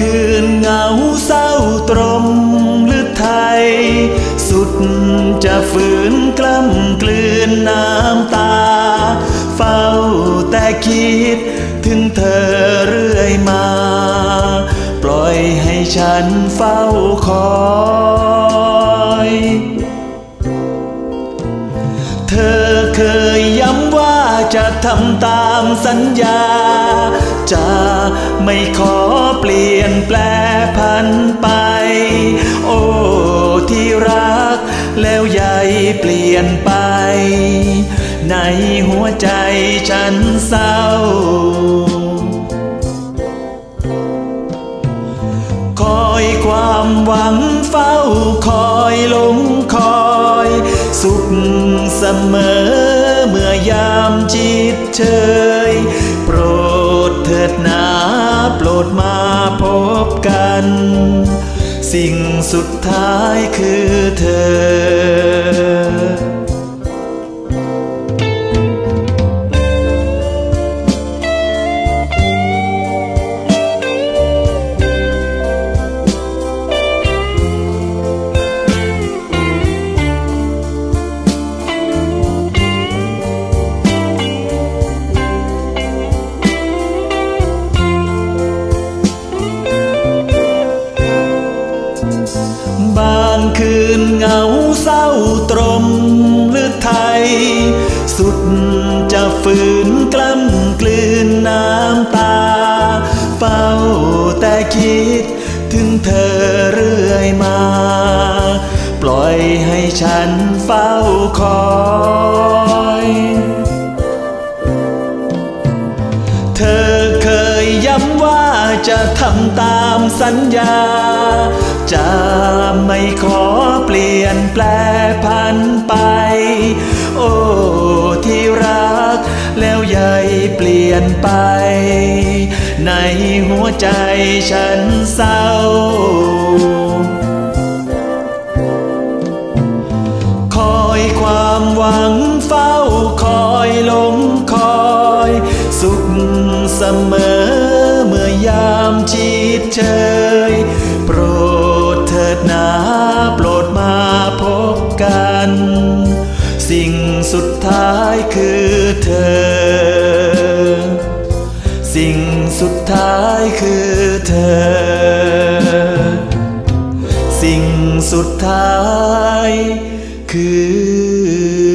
คืนเหงาเศร้าตรมหรือไทย สุดจะฝืนกล้ำกลืนน้ำตา เฝ้าแต่คิดถึงเธอเรื่อยมา ปล่อยให้ฉันเฝ้าคอยเธอเคยย้ำว่าจะทำตามสัญญา จะไม่ขอเปลี่ยน ลี่ยนไป ในหัวใจฉันเศร้า คอยความหวังเฝ้าคอยลงคอย สุขเสมอเมื่อยามจิตเชยโปรดเถิดนาโปรดมาพบกัน สิ่งสุดท้ายคือเธอ บางคืนเงาเศร้าตรมหรือไทย สุดจะฝืนกล้ำกลืนน้ำตา เฝ้าแต่คิดถึงเธอเรื่อยมา ปล่อยให้ฉันเฝ้าคอย จะทำตามสัญญา จะไม่ขอเปลี่ยนแปลพันไป โอ้ที่รัก แล้วใหญ่เปลี่ยนไป ในหัวใจฉันเศร้าคอยความหวังเฝ้าคอยลงคอย สุขเสมอ เมื่อยามจิตเชยโปรดเถิดนาโปรดมาพบกัน สิ่งสุดท้ายคือเธอ สิ่งสุดท้ายคือเธอ สิ่งสุดท้ายคือ